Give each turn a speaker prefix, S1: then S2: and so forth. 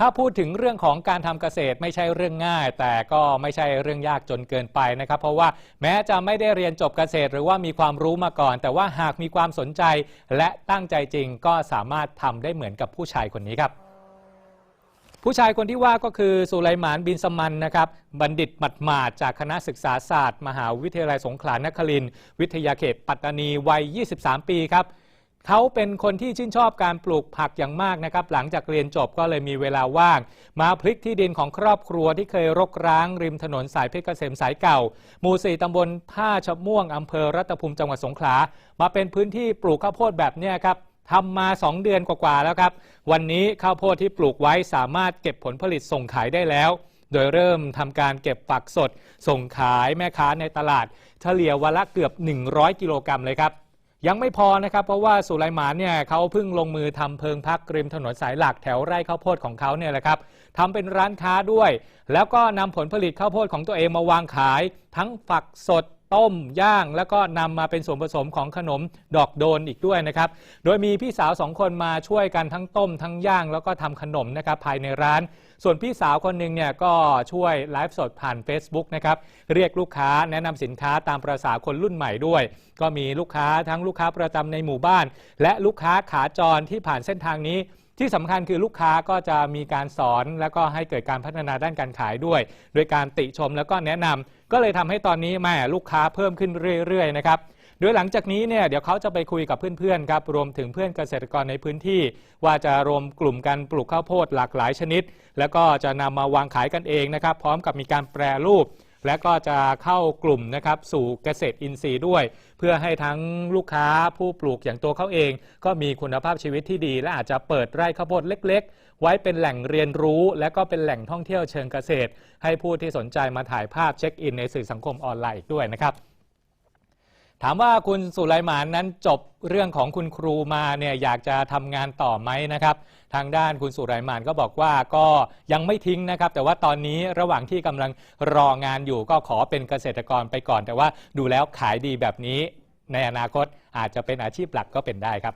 S1: ถ้าพูดถึงเรื่องของการทำเกษตรไม่ใช่เรื่องง่าย แต่ก็ไม่ใช่เรื่องยากจนเกินไปนะครับ เพราะว่าแม้จะไม่ได้เรียนจบเกษตร หรือว่ามีความรู้มาก่อน แต่ว่าหากมีความสนใจและตั้งใจจริงก็สามารถทำได้เหมือนกับผู้ชายคนนี้ครับ ผู้ชายคนที่ว่าก็คือสุไลหมานบินสมันนะครับบัณฑิตหมัดหมาดจากคณะศึกษาศาสตร์ มหาวิทยาลัยสงขลานครินทร์วิทยาเขตปัตตานีวัย 23 ปีครับ เขาเป็นคนที่ชื่นชอบการปลูกผักอย่างมากนะครับ หลังจากเรียนจบก็เลยมีเวลาว่าง มาพลิกที่ดินของครอบครัวที่เคยรกร้าง ริมถนนสายเพชรเกษมสายเก่า หมู่สี่ตำบลท่าชะม่วงอำเภอรัตภูมิจังหวัดสงขลา มาเป็นพื้นที่ปลูกข้าวโพดแบบเนี้ครับทำมา 2 เดือนกว่าๆแล้วครับ วันนี้ข้าวโพดที่ปลูกไว้สามารถเก็บผลผลิตส่งขายได้แล้ว โดยเริ่มทำการเก็บฝักสด ส่งขายแม่ค้าในตลาด เฉลี่ยวันละเกือบ 100 กิโลกรัมเลยครับ ยังไม่พอนะครับ เพราะว่าสุไลหมานเนี่ยเขาเพิ่งลงมือทำเพิงพักริมถนนสายหลักแถวไร่ข้าวโพดของเขาเนี่ยแหละครับทำเป็นร้านค้าด้วย แล้วก็นำผลผลิตข้าวโพดของตัวเองมาวางขาย ทั้งฝักสด ต้มย่าง แล้วก็นำมาเป็นส่วนผสมของขนมดอกโดนอีกด้วยนะครับ โดยมีพี่สาวสองคนมาช่วยกันทั้งต้มทั้งย่างแล้วก็ทำขนมนะครับภายในร้าน ส่วนพี่สาวคนหนึ่งเนี่ยก็ช่วยไลฟ์สดผ่าน Facebook นะครับเรียกลูกค้าแนะนำสินค้าตามประษาคนรุ่นใหม่ด้วย ก็มีลูกค้าทั้งลูกค้าประจำในหมู่บ้าน และลูกค้าขาจรที่ผ่านเส้นทางนี้ ที่สำคัญคือลูกค้าก็จะมีการสอนแล้วก็ให้เกิดการพัฒนาด้านการขายด้วย โดยการติชมแล้วก็แนะนำก็เลยทำให้ตอนนี้แม่ลูกค้าเพิ่มขึ้นเรื่อยๆนะครับโดยหลังจากนี้เนี่ยเดี๋ยวเขาจะไปคุยกับเพื่อนๆครับรวมถึงเพื่อนเกษตรกรในพื้นที่ ว่าจะรวมกลุ่มกันปลูกข้าวโพดหลากหลายชนิด แล้วก็จะนำมาวางขายกันเองนะครับ พร้อมกับมีการแปรรูป และก็จะเข้ากลุ่มนะครับสู่เกษตรอินทรีย์ด้วย เพื่อให้ทั้งลูกค้าผู้ปลูกอย่างตัวเขาเอง ก็มีคุณภาพชีวิตที่ดี และอาจจะเปิดไร่ข้าวโพดเล็ก ๆ ไว้เป็นแหล่งเรียนรู้ และก็เป็นแหล่งท่องเที่ยวเชิงเกษตร ให้ผู้ที่สนใจมาถ่ายภาพเช็คอินในสื่อสังคมออนไลน์อีกด้วยนะครับ ถามว่าคุณสุไลหมานนั้นจบเรื่องของคุณครูมาเนี่ยอยากจะทำงานต่อไหมนะครับ ทางด้านคุณสุไลหมานก็บอกว่าก็ยังไม่ทิ้งนะครับ แต่ว่าตอนนี้ระหว่างที่กำลังรองานอยู่ก็ขอเป็นเกษตรกรไปก่อน แต่ว่าดูแล้วขายดีแบบนี้ ในอนาคตอาจจะเป็นอาชีพหลักก็เป็นได้ครับ